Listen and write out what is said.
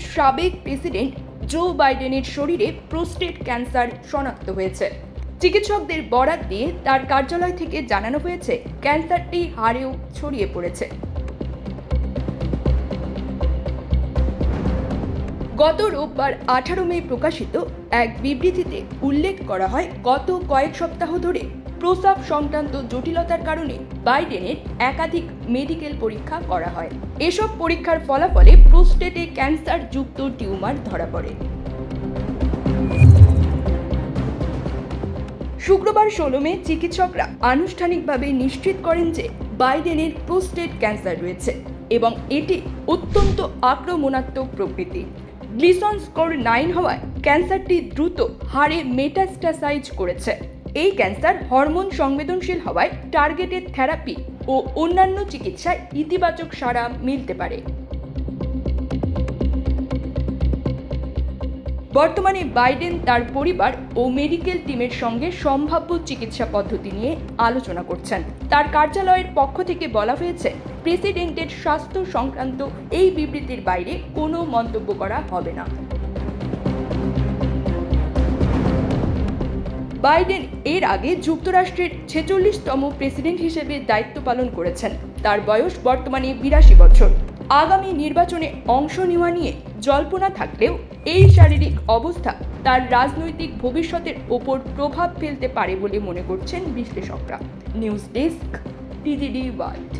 সাবেক president Joe বাইডেনের শরীরে প্রোস্টেট ক্যান্সার শনাক্ত হয়েছে। চিকিৎসকদের বরাত দিয়ে তার কার্যালয় থেকে জানানো হয়েছে, ক্যান্সারটি হাড়েও ছড়িয়ে পড়েছে। গত রোববার আঠারো মে প্রকাশিত এক বিবৃতিতে উল্লেখ করা হয়, গত কয়েক সপ্তাহ ধরে প্রসাব সংক্রান্ত জটিলতার কারণে বাইডেনের একাধিক মেডিকেল পরীক্ষা করা হয়। এসব পরীক্ষার ফলাফলে প্রোস্টেটে ক্যান্সার যুক্ত টিউমার ধরা পড়ে। শুক্রবার ষোলো মে চিকিৎসকরা আনুষ্ঠানিকভাবে নিশ্চিত করেন যে বাইডেনের প্রোস্টেট ক্যান্সার রয়েছে এবং এটি অত্যন্ত আক্রমণাত্মক প্রকৃতির গ্লিসন স্কোর নাইন হওয়ায় ক্যান্সারটি দ্রুত হাড়ে মেটাস্টাসাইজ করেছে। এই ক্যান্সার হরমোন সংবেদনশীল হওয়ায় টার্গেটেড থেরাপি ও অন্যান্য চিকিৎসায় ইতিবাচক সাড়া মিলতে পারে। বর্তমানে বাইডেন তার পরিবার ও মেডিকেল টিমের সঙ্গে সম্ভাব্য চিকিৎসা পদ্ধতি নিয়ে আলোচনা করছেন। তার কার্যালয়ের পক্ষ থেকে বলা হয়েছে, প্রেসিডেন্টের স্বাস্থ্য সংক্রান্ত এই বিবৃতির বাইরে কোনো মন্তব্য করা হবে না। বাইডেন এর আগে যুক্তরাষ্ট্রের ছেচল্লিশতম প্রেসিডেন্ট হিসেবে দায়িত্ব পালন করেছেন। তার বয়স বর্তমানে বিরাশি বছর। আগামী নির্বাচনে অংশ নেওয়া নিয়ে জল্পনা থাকলেও এই শারীরিক অবস্থা তার রাজনৈতিক ভবিষ্যতের ওপর প্রভাব ফেলতে পারে বলে মনে করছেন বিশ্লেষকরা। News desk TGD world.